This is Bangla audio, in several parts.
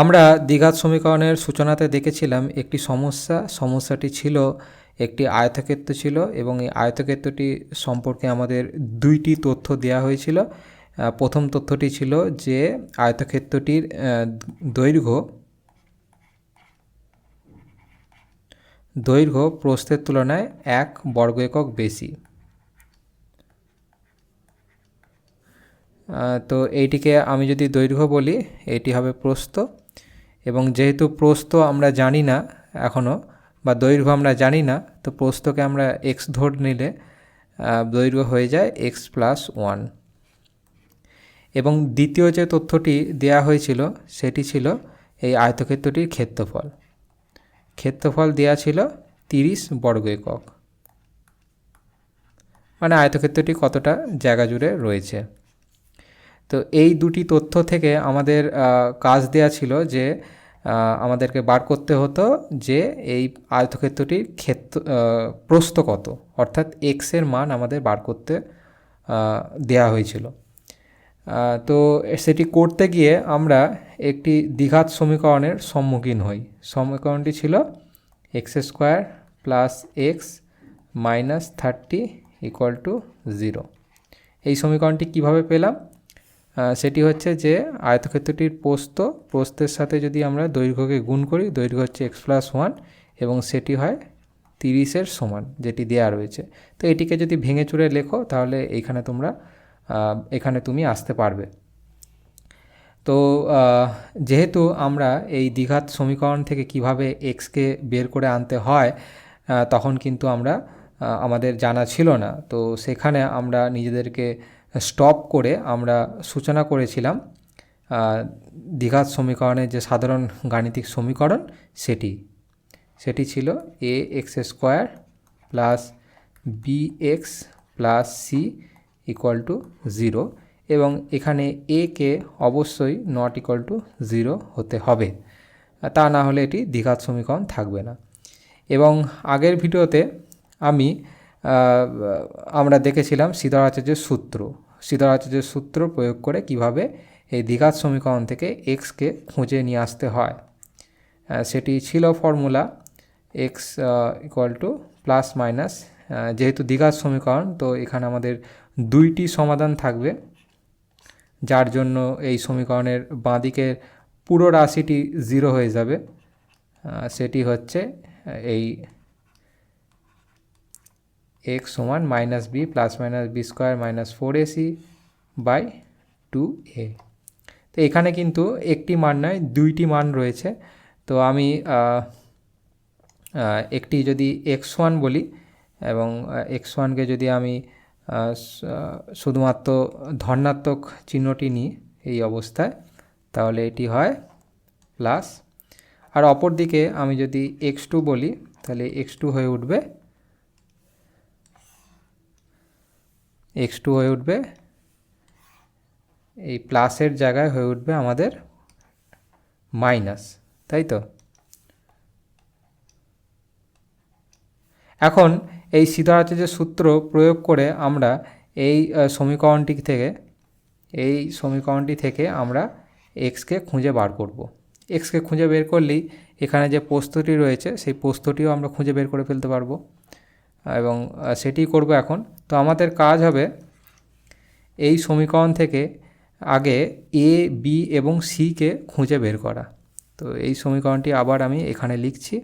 আমরা দ্বিঘাত সমীকরণের সূচনাতে দেখেছিলাম একটি সমস্যা, সমস্যাটি ছিল একটি আয়তক্ষেত্র ছিল এবং এই আয়তক্ষেত্রটি সম্পর্কে আমাদের দুইটি তথ্য দেওয়া হয়েছিল। প্রথম তথ্যটি ছিল যে আয়তক্ষেত্রটির দৈর্ঘ্য দৈর্ঘ্য প্রস্থের তুলনায় এক বর্গ একক বেশি। তো এইটিকে আমি যদি দৈর্ঘ্য বলি, এটি হবে প্রস্থ। এবং যেহেতু প্রস্থ আমরা জানি না এখনও বা দৈর্ঘ্য আমরা জানি না, তো প্রস্থকে আমরা এক্স ধরে নিলে দৈর্ঘ্য হয়ে যায় এক্স প্লাস ওয়ান এবং দ্বিতীয় যে তথ্যটি দেয়া হয়েছিল, সেটি ছিল এই আয়তক্ষেত্রটির ক্ষেত্রফল। ক্ষেত্রফল দেয়া ছিল তিরিশ বর্গ একক। মানে আয়তক্ষেত্রটি কতটা জায়গা জুড়ে রয়েছে। তো এই দুটি তথ্য থেকে আমাদের কাজ দেয়া ছিল যে আমাদেরকে বার করতে হতো যে এই আয়তক্ষেত্রটির ক্ষেত্র প্রস্থ কত। অর্থাৎ এক্সের মান আমাদের বার করতে দেয়া হয়েছিল। তো সেটি করতে গিয়ে আমরা একটি দ্বিঘাত সমীকরণের সম্মুখীন হই। সমীকরণটি ছিল x square plus x minus thirty equal to zero. এই সমীকরণটি কীভাবে পেলাম? সেটি হচ্ছে যে আয়তক্ষেত্রটির প্রস্থ, প্রস্থের সাথে যদি আমরা দৈর্ঘ্যকে গুণ করি, দৈর্ঘ্য হচ্ছে এক্স প্লাস ওয়ান এবং সেটি হয় তিরিশের সমান, যেটি দেয়া রয়েছে। তো এটিকে যদি ভেঙে চুরে লেখো, তাহলে এইখানে তোমরা এখানে তুমি আসতে পারবে। তো যেহেতু আমরা এই দ্বিঘাত সমীকরণ থেকে কীভাবে এক্সকে বের করে আনতে হয় তখন কিন্তু আমরা আমাদের জানা ছিল না। তো সেখানে আমরা নিজেদেরকে স্টপ করে আমরা সূচনা করেছিলাম দ্বিঘাত সমীকরণের যে সাধারণ গাণিতিক সমীকরণ সেটি। সেটি ছিল a x square plus b x plus c equal to zero এবং এখানে এ কে অবশ্যই নট ইকুয়াল টু জিরো হতে হবে। তা না হলে এটি দ্বিঘাত সমীকরণ থাকবে না। এবং আগের ভিডিওতে আমি আমরা দেখেছিলাম সিদ্ধারাচার্যের সূত্র। সিদ্ধারাচার্যের সূত্র প্রয়োগ করে কীভাবে এই দ্বিঘাত সমীকরণ থেকে এক্সকে খুঁজে নিয়ে আসতে হয়। সেটি ছিল formula x equal to plus minus যেহেতু দ্বিঘাত সমীকরণ, তো এখানে আমাদের দুইটি সমাধান থাকবে। যার জন্য এই সমীকরণের বাঁদিকের পুরো রাশিটি জিরো হয়ে যাবে। সেটি হচ্ছে এই এক্স সমান minus b plus minus b square minus four ac by two a তো এখানে কিন্তু একটি মান নয়, দুইটি মান রয়েছে। তো আমি একটি যদি এক্স ওয়ান বলি এবং এক্স ওয়ানকে যদি আমি শুধুমাত্র ধনাত্মক চিহ্নটি নিই এই অবস্থায়, তাহলে এটি হয় প্লাস আর অপর দিকে আমি যদি এক্স টু বলি, তাহলে এক্স টু হয়ে উঠবে এক্স টু হয়ে উঠবে। এই প্লাসের জায়গায় হয়ে উঠবে আমাদের মাইনাস তাই তো? এখন এই সিদ্ধারাচার্যের সূত্র প্রয়োগ করে আমরা এই সমীকরণটি থেকে, এই সমীকরণটি থেকে আমরা এক্সকে খুঁজে বার করব। এক্সকে খুঁজে বের করলেই এখানে যে পোস্তটি রয়েছে, সেই পোস্তটিও আমরা খুঁজে বের করে ফেলতে পারব। এবং সেটি করব এখন। তো আমাদের কাজ হবে এই সমীকরণ থেকে আগে এ বি এবং সিকে খুঁজে বের করা। তো এই সমীকরণটি আবার আমি এখানে লিখছি।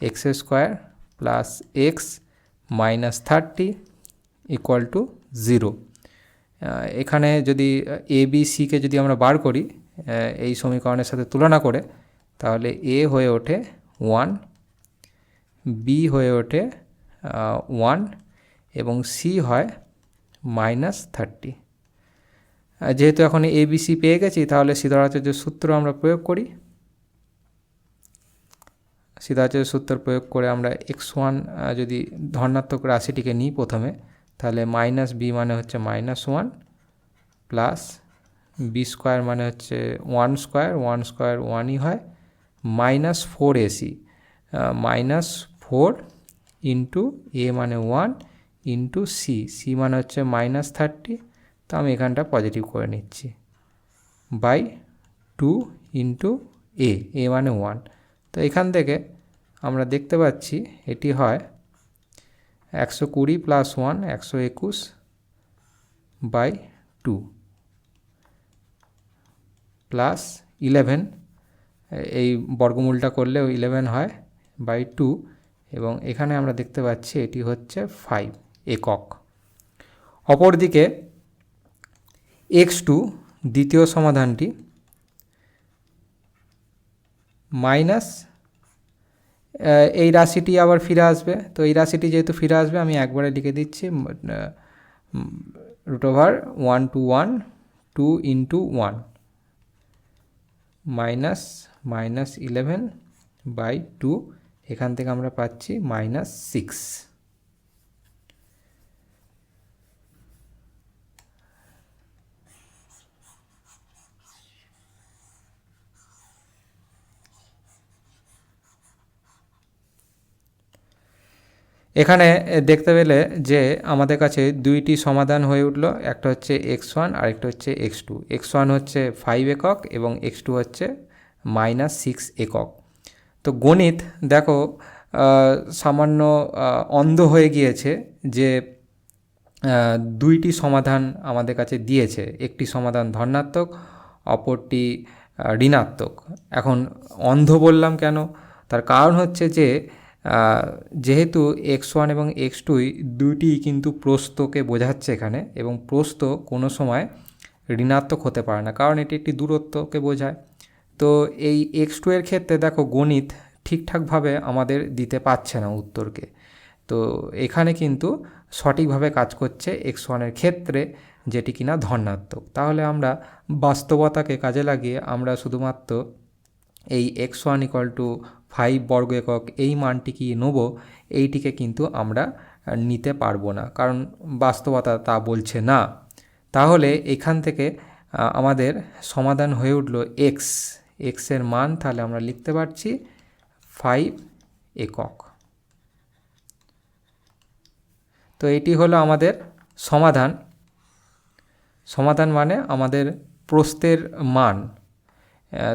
X square plus x minus thirty equal to zero এখানে যদি এ বি সিকে যদি আমরা বার করি এই সমীকরণের সাথে তুলনা করে, তাহলে এ হয়ে ওঠে ওয়ান বি হয়ে ওঠে ওয়ান এবং সি হয় মাইনাস থার্টি যেহেতু এখন এবিসি পেয়ে গেছি, তাহলে সিদ্ধারাচার্যের সূত্র আমরা প্রয়োগ করি। সিদ্ধাচার্য সূত্র প্রয়োগ করে আমরা এক্স ওয়ান যদি ধনাত্মক রাশিটিকে নিই প্রথমে, তাহলে মাইনাস বি মানে হচ্ছে minus one plus b square মানে হচ্ছে ওয়ান স্কোয়ার ওয়ান স্কোয়ার ওয়ানই হয় minus four ac minus four into a মানে ওয়ান ইন্টু সি। সি মানে হচ্ছে মাইনাস থার্টি। তো আমি এখানটা পজিটিভ করে নিচ্ছি। By two into a a মানে ওয়ান। তো এখান থেকে আমরা দেখতে পাচ্ছি এটি হয় একশো কুড়ি প্লাস ওয়ান, একশো একুশ বাই টু প্লাস ইলেভেন। এই বর্গমূলটা করলেও ইলেভেন হয় বাই টু। এবং এখানে আমরা দেখতে পাচ্ছি এটি হচ্ছে ফাইভ একক। অপরদিকে এক্স টু দ্বিতীয় সমাধানটি মাইনাস এই রাশিটি আবার ফিরে আসবে। তো এই রাশিটি যেহেতু ফিরে আসবে, আমি একবারে লিখে দিচ্ছি root over one two one two into one minus minus eleven by two এখান থেকে আমরা পাচ্ছি মাইনাস সিক্স এখানে দেখতে পেলে যে আমাদের কাছে দুইটি সমাধান হয়ে উঠল, একটা হচ্ছে এক্স ওয়ান আর একটা হচ্ছে এক্স টু এক্স ওয়ান হচ্ছে ফাইভ একক এবং এক্স টু হচ্ছে মাইনাস সিক্স একক। তো গণিত, দেখো সামান্য অন্ধ হয়ে গিয়েছে যে দুইটি সমাধান আমাদের কাছে দিয়েছে। একটি সমাধান ধনাত্মক, অপরটি ঋণাত্মক। এখন অন্ধ বললাম কেন? তার কারণ হচ্ছে যে যেহেতু এক্স ওয়ান এবং এক্স টুই দুইটি কিন্তু প্রস্তকে বোঝাচ্ছে এখানে এবং প্রস্ত কোনো সময় ঋণাত্মক হতে পারে না, কারণ এটি একটি দূরত্বকে বোঝায়। তো এই এক্স টু এর ক্ষেত্রে দেখো গণিত ঠিকঠাকভাবে আমাদের দিতে পারছে না উত্তরকে। তো এখানে কিন্তু সঠিকভাবে কাজ করছে এক্স ওয়ানের ক্ষেত্রে, যেটি কিনা ধনাত্মক। তাহলে আমরা বাস্তবতাকে কাজে লাগিয়ে আমরা শুধুমাত্র এই x one equal to five বর্গ একক এই মানটি কি নেব, এইটিকে কিন্তু আমরা নিতে পারব না, কারণ বাস্তবতা তা বলছে না। তাহলে এখান থেকে আমাদের সমাধান হয়ে উঠল এক্স এক্সের মান তাহলে আমরা লিখতে পারছি ফাইভ একক। তো এটি হলো আমাদের সমাধান। সমাধান মানে আমাদের প্রস্তের মান।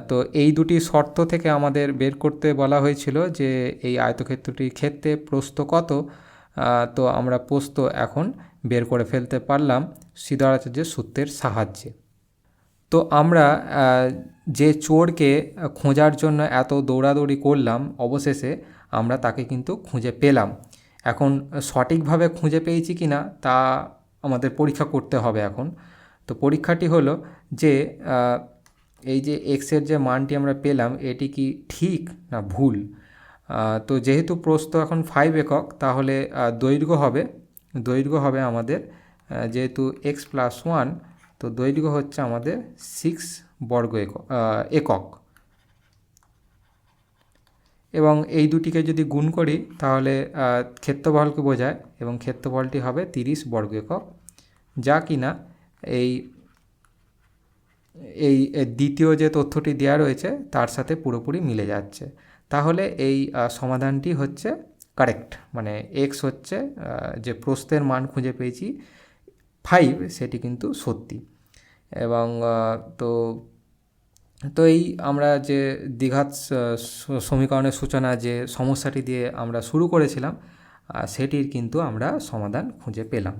তো এই দুটি শর্ত থেকে আমাদের বের করতে বলা হয়েছিল যে এই আয়তক্ষেত্রটির ক্ষেত্রে প্রস্ত কত। তো আমরা প্রস্ত এখন বের করে ফেলতে পারলাম সিদ্ধারাচার্যের সূত্রের সাহায্যে। তো আমরা যে চোরকে খোঁজার জন্য এত দৌড়াদৌড়ি করলাম, অবশেষে আমরা তাকে কিন্তু খুঁজে পেলাম। এখন সঠিকভাবে খুঁজে পেয়েছি কি না, তা আমাদের পরীক্ষা করতে হবে এখন। তো পরীক্ষাটি হলো যে এই যে এক্সের যে মানটি আমরা পেলাম, এটি কি ঠিক না ভুল? তো যেহেতু প্রস্থ এখন ফাইভ একক, তাহলে দৈর্ঘ্য হবে। দৈর্ঘ্য হবে আমাদের যেহেতু এক্স প্লাস ওয়ান তো দৈর্ঘ্য হচ্ছে আমাদের সিক্স বর্গ একক এবং এই দুটিকে যদি গুণ করি, তাহলে ক্ষেত্রফলকে বোঝায় এবং ক্ষেত্রফলটি হবে তিরিশ বর্গ একক। যা কিনা এই এই দ্বিতীয় যে তথ্যটি দেওয়া রয়েছে, তার সাথে পুরোপুরি মিলে যাচ্ছে। তাহলে এই সমাধানটি হচ্ছে কারেক্ট মানে এক্স হচ্ছে যে প্রস্তের মান খুঁজে পেয়েছি ফাইভ সেটি কিন্তু সত্যি। এবং তো তো এই আমরা যে দীঘাত সমীকরণের সূচনা যে সমস্যাটি দিয়ে আমরা শুরু করেছিলাম সেটির কিন্তু আমরা সমাধান খুঁজে পেলাম।